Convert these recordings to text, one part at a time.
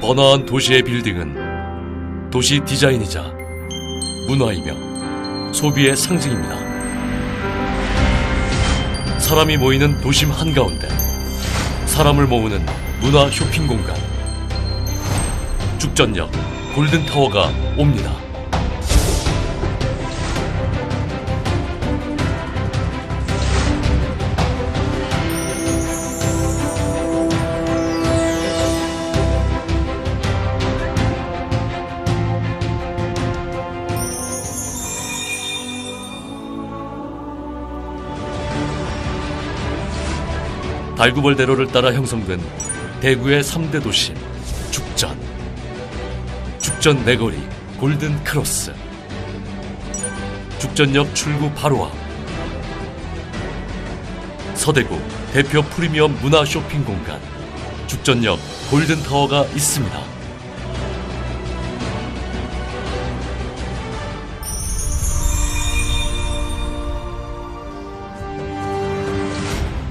번화한 도시의 빌딩은 도시 디자인이자 문화이며 소비의 상징입니다. 사람이 모이는 도심 한가운데 사람을 모으는 문화 쇼핑 공간 죽전역 골든타워가 옵니다. 달구벌대로를 따라 형성된 대구의 3대 도시 죽전. 죽전 내거리 골든 크로스. 죽전역 출구 바로 앞 서대구 대표 프리미엄 문화 쇼핑 공간. 죽전역 골든타워가 있습니다.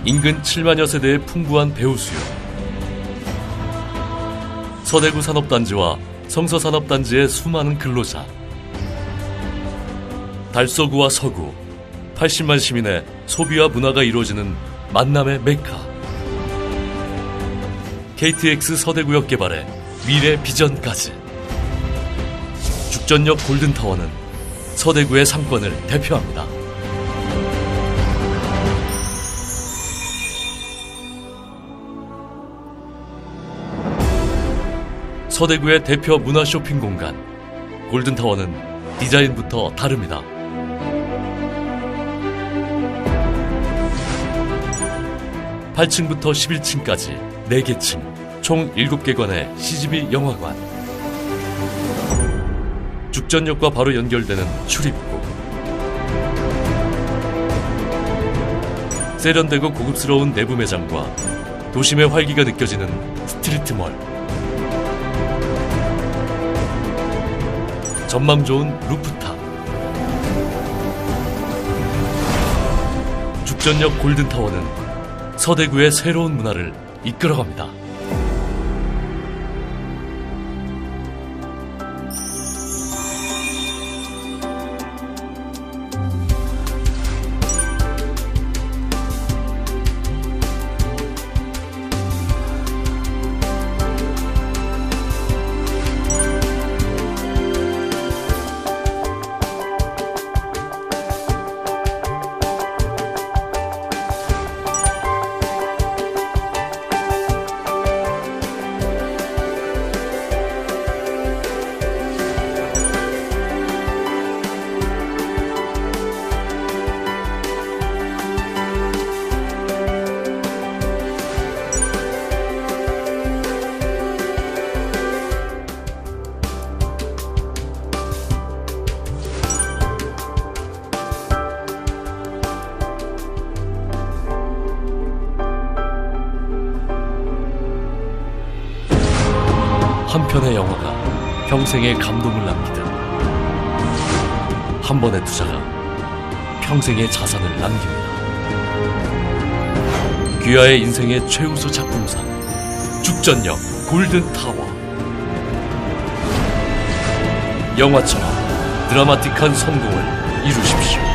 인근 7만여 세대의 풍부한 배우 수요. 서대구 산업단지와 성서산업단지의 수많은 근로자. 달서구와 서구, 80만 시민의 소비와 문화가 이루어지는 만남의 메카. KTX 서대구역 개발의 미래 비전까지. 죽전역 골든타워는 서대구의 상권을 대표합니다. 서대구의 대표 문화 쇼핑 공간 골든타워는 디자인부터 다릅니다. (8층부터) 11층까지 4개 층, 총 7개관의 CGV 영화관. 죽전역과 바로 연결되는 출입구. 세련되고 고급스러운 내부 매장과 도심의 활기가 느껴지는 스트리트몰. 전망 좋은 루프탑. 죽전역 골든타워는 서대구의 새로운 문화를 이끌어갑니다. 한 편의 영화가 평생의 감동을 남기듯 한 번의 투자가 평생의 자산을 남깁니다. 귀하의 인생의 최우수 작품상 죽전역 골든타워 영화처럼 드라마틱한 성공을 이루십시오.